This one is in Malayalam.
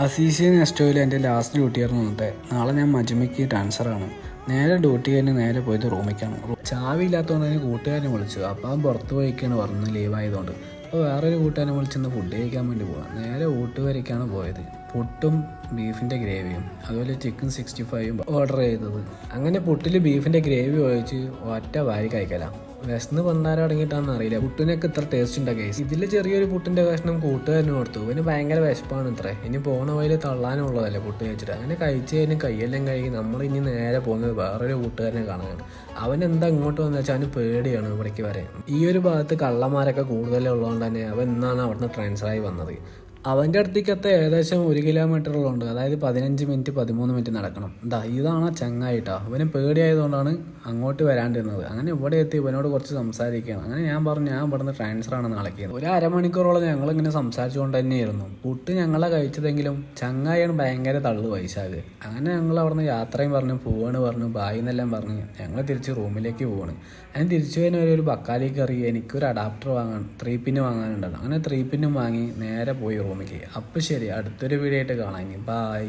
അസീസിയ നെസ്റ്റോയിൽ എന്റെ ലാസ്റ്റ് ഡ്യൂട്ടിയായിരുന്നു ഇന്നത്തെ നാളെ ഞാൻ മജുമയ്ക്ക് ട്രാൻസ്ഫറാണ് നേരെ ഡ്യൂട്ടി കഴിഞ്ഞ് നേരെ പോയത് റൂമിലേക്കാണ് ചാവി ഇല്ലാത്തതുകൊണ്ട് തന്നെ കൂട്ടുകാരനെ വിളിച്ചു. അപ്പോൾ അവൻ പുറത്ത് പോയിക്കാണ് പറഞ്ഞ് ലീവായതുകൊണ്ട് അപ്പോൾ വേറൊരു കൂട്ടുകാരനെ വിളിച്ചെന്ന് ഫുഡ് കഴിക്കാൻ വേണ്ടി പോകാം നേരെ ഊട്ടുവരയ്ക്കാണ് പോയത്. പുട്ടും ബീഫിന്റെ ഗ്രേവിയും അതുപോലെ ചിക്കൻ സിക്സ്റ്റി ഫൈവും ഓർഡർ ചെയ്തത്. അങ്ങനെ പുട്ടിൽ ബീഫിന്റെ ഗ്രേവി ഒഴിച്ച് ഒറ്റ വാരി കഴിക്കലാം. വിശന്ന് വന്നാലും അടങ്ങിയിട്ടാണെന്ന് അറിയില്ല. പുട്ടിനൊക്കെ ഇത്ര ടേസ്റ്റ് ഉണ്ടാക്കി ഇതിൽ ചെറിയൊരു പുട്ടിന്റെ കഷ്ണം കൂട്ടുകാരന് കൊടുത്തു. പിന്നെ ഭയങ്കര വിശപ്പാണ് ഇത്ര. ഇനി പോണ വഴിയിൽ തള്ളാനുള്ളതല്ലേ പുട്ട് കഴിച്ചിട്ട്. അങ്ങനെ കഴിച്ച് കഴിഞ്ഞ് കയ്യെല്ലാം കഴുകി നമ്മൾ ഇനി നേരെ പോകുന്നത് വേറൊരു കൂട്ടുകാരനെ കാണാനാണ്. അവൻ എന്താ ഇങ്ങോട്ട് വന്നു വെച്ചാൽ അവന് പേടിയാണ് ഇവിടേക്ക് വരെ ഈ ഒരു ഭാഗത്ത് കള്ളന്മാരൊക്കെ കൂടുതലുള്ളതുകൊണ്ട് തന്നെ അവൻ ഇന്നാണ് അവിടുന്ന് ട്രാൻസ്ഫർ ആയി വന്നത്. അവന്റെ അടുത്തേക്ക് എത്താൻ ഏകദേശം ഒരു കിലോമീറ്ററുള്ളുണ്ട് അതായത് പതിനഞ്ച് മിനിറ്റ് പതിമൂന്ന് മിനിറ്റ് നടക്കണം. എന്താ ഇതാണ് ചങ്ങായിട്ടോ. അവന് പേടിയായതുകൊണ്ടാണ് അങ്ങോട്ട് വരാണ്ടിരുന്നത്. അങ്ങനെ ഇവിടെ എത്തി ഇവനോട് കുറച്ച് സംസാരിക്കുകയാണ്. അങ്ങനെ ഞാൻ പറഞ്ഞു ഞാൻ ഇവിടുന്ന് ട്രാൻസ്ഫർ ആണ് നാളേക്ക് ഒരു അരമണിക്കൂറോളം ഞങ്ങൾ ഇങ്ങനെ സംസാരിച്ചുകൊണ്ട് തന്നെയായിരുന്നു. പുട്ട് ഞങ്ങളെ കഴിച്ചതെങ്കിലും ചങ്ങായിയാണ് ഭയങ്കര തള്ളു വൈശാഖ്. അങ്ങനെ ഞങ്ങൾ അവിടുന്ന് യാത്രയും പറഞ്ഞു പോവാണ് പറഞ്ഞു ബായി എന്നെല്ലാം പറഞ്ഞു ഞങ്ങൾ തിരിച്ച് റൂമിലേക്ക് പോവാണ്. അങ്ങനെ തിരിച്ചു കഴിഞ്ഞ ഒരു ബക്കാലി കറി എനിക്കൊരു അഡാപ്റ്റർ വാങ്ങാൻ ത്രീ പിന്ന് വാങ്ങാനുണ്ടായിരുന്നു. അങ്ങനെ ത്രീ പിന്നും വാങ്ങി നേരെ പോയി റൂമിലേക്ക് അപ്പോൾ ശരി അടുത്തൊരു വീഡിയോ ആയിട്ട് കാണാം. ഇനി ബായ്